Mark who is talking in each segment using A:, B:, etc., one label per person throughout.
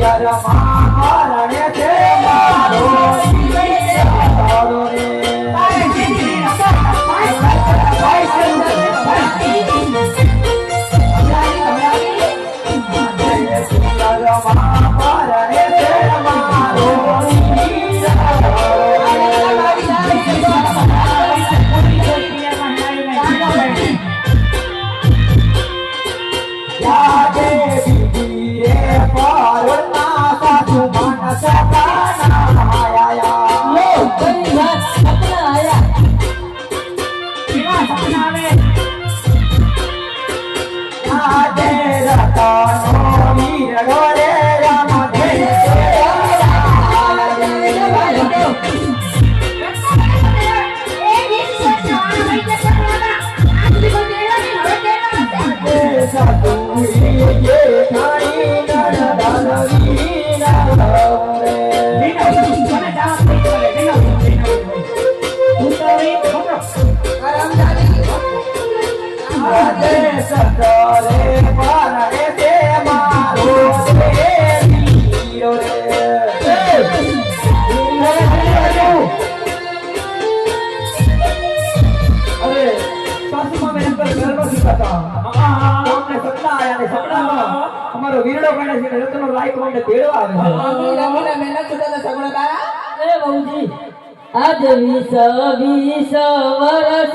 A: Yarama
B: સતરે પારણે તે મારો વીરો અરે સાસુમાં બેન પર અમારો વીરડો ગણે છે રતનો લાઈક માટે તેડવા આવે
A: એ બહુજી આજ વીસ વીસ વર્ષ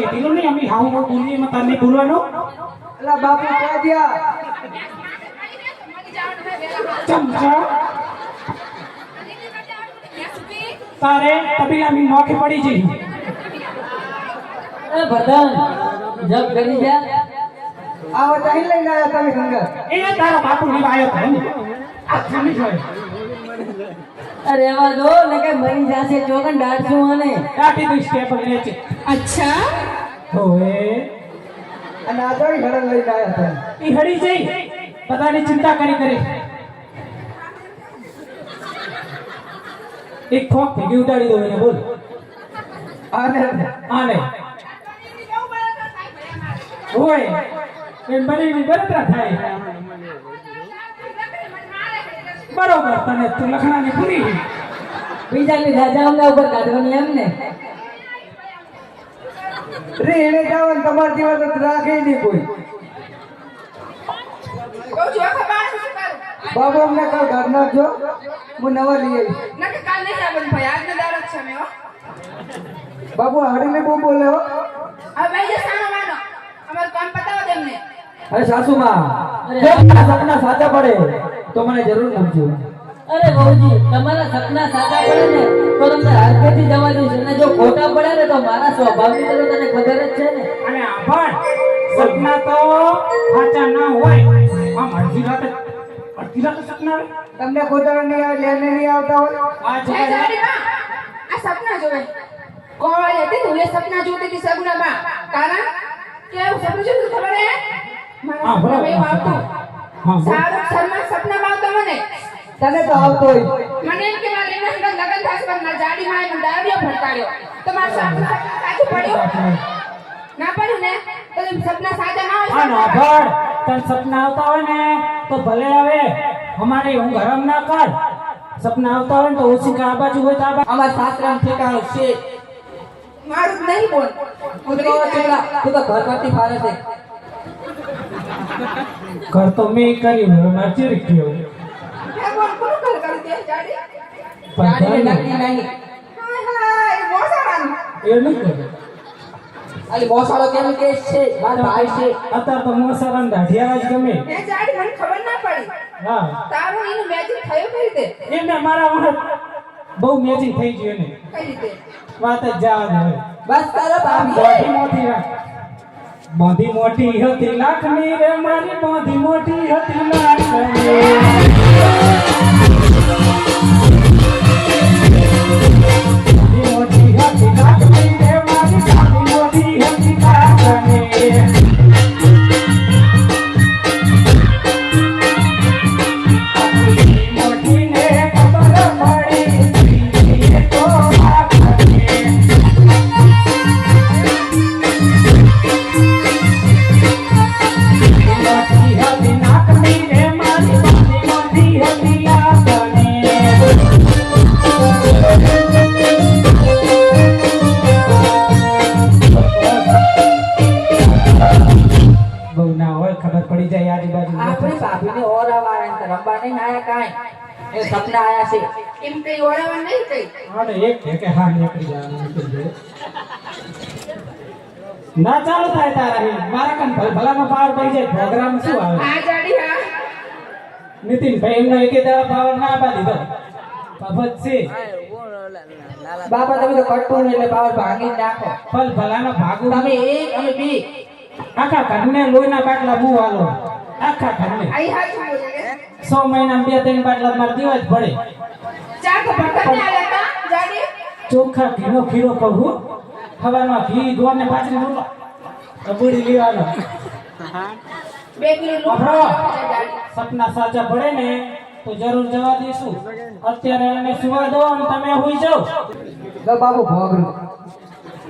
C: કીધેલું નહીં અમે હાવ હાવ બોલીએ એમાં તાર નહીં બોલવાનું?
B: એલા બાપુ ક્યાં ગયા.
C: ચમચા તારે તબીલાની નોખે પડી જઈ
A: એ પ્રધાન જબ કરી જા
B: આવો ચાહી લઈને આવ્યા તમે સંગત
C: એ તારા બાપુ ની વાયો થાય આ જોય
A: અરે એવા દો ને કે મરી જાશે ચોકન ડાળશું અને
C: કાઢી દઈશ કે લે છે
A: અચ્છા.
C: ઓએ
B: અને આ જોઈ ઘડે લઈ આવ્યા હતા.
C: ઈ હડી જઈ. બધાની ચિંતા કરી કરી. એક ખોખ ભેગી ઉડાડી દો એને બોલ.
B: આને
C: આને. હોય એમ બની બળતરા થાય. બરોબર તને તું લખણાની પૂરી
A: બીજાની રાજાઓના ઉપર કાઢવાની એમ ને.
B: રે એને જાવ તમારી જેવા તો રાખે નહીં કોઈ. બાબુ અમને કાલ ઘર નાખજો. હું નવા લઈ આવીશ. બાબુ હાડીને બહુ બોલે હો અરે સાસુમાં જો સપના સાચા પડે તો મને જરૂર મૂકજો
A: અરે બહુજી તમારા સપના સાચા પડે ને તો તમને હાલકેથી જવા દઈશ. અને જો ખોટા પડે ને તો મારા સ્વભાવની તો તને ખબર જ છે ને.
C: અને પણ સપના તો સાચા ના હોય. આમ અડધી રાતે અડધી રાતે સપના
B: તમને ખોટા નહીં આવે લેને નહીં આવતા હોય?
C: આ
D: સપના જોવે. કોવાળી હતી તું એ સપના જોતી હતી સગુણા માં કારણ? કેવું? સપનું છે તું ખબર હા, મારા. સપનામાં આવતું.
C: હા
D: શર્મા સપનામાં આવતો મને.
B: તને તો આવતો હોય.
D: મને એમ કે મારા લગન થશે પણ મારા જાડી માં તો મારું સપનું સાચું પડ્યું. ના પડ્યું ને? તો એમ સપના સાચા ના હોય
C: નાભળ તને સપના આવતા હોય ને તો ભલે આવે. અમારી ઊંઘ હરામ ના કર. સપના આવતા હોય ને તો ઓછી આ બાજુ હોય તો આ બાજુ.
A: અમાર સાસરાનું ઠેકાણું છે.
D: મારું નહીં બોલ.
A: તું તો ચૂલા તું તો ઘર પરથી ફારે છે.
C: ઘર તો મેં કર્યું હવે મારે ચીરી ગયું
D: એ
C: નહીં કરે.
A: અલી મોસાળો કેમ કે છે? માર ભાઈ છે.
C: અત્યારે તો મોસારા ને દાઢિયા જ ગમે.
D: એ જાડી મને ખબર ના પડી.
C: હા.
D: તારું એનું મેચિંગ થયું કઈ રીતે?
C: એમને મારા બહુ મેચિંગ થઈ ગયું ને
D: કઈ રીતે?
C: વાત જ જવા દે
A: બસ તારા ભાભી.
C: બોધી મોટી રાખ. બોધી મોટી હતી લાખની રે મારી બોધી મોટી હતી લાખની. ખબર આજુબાજુ
A: આપણે ભાભીને ઓરાવા છે, રમવા નહીં આયા કાંઈ. એ સપના આયા છે.
D: એમ કઈ ઓળાવા નહીં કઈ
C: અને એક છે કે હા નીકળી જાય. ના ચાલુ થાય તારા. મારા કન ભલ ભલામાં પાવર પડી જાય. પ્રોગ્રામ શું આવે?
D: આ જાડી હા.
C: નીતિનભાઈ એમનો એકે દાડા પાવર ના આપા દીધો. પભત છે.
A: બાપા તમે તો કટકો નહીં એટલે પાવર ભાંગી નાખો.
C: ફલ ભલાનો ભાગું
A: તમે એક અને બી.
C: આખા ઘરને લોહીના બાટલા બહુ હાલો. આખા ઘરને.
D: આઈ હાચું બોલે. રે.
C: સો મહિના બે ત્રણ બાટલા મારે દેવા જ પડે.
D: ચા તો ભરતા ને આલ્યા તા જાડી
C: ચોખ્ખા ઘીનો ખીરો કહું હવામાં ઘી ગોળ ને પાછળ રોટલો અબુડી લેવાનો સપના સાચા પડે ને તો જરૂર જવા દઈશું અત્યારે એને સુવા દો અને તમે હોઈ જાઓ.
A: બાબુ ભોગરું.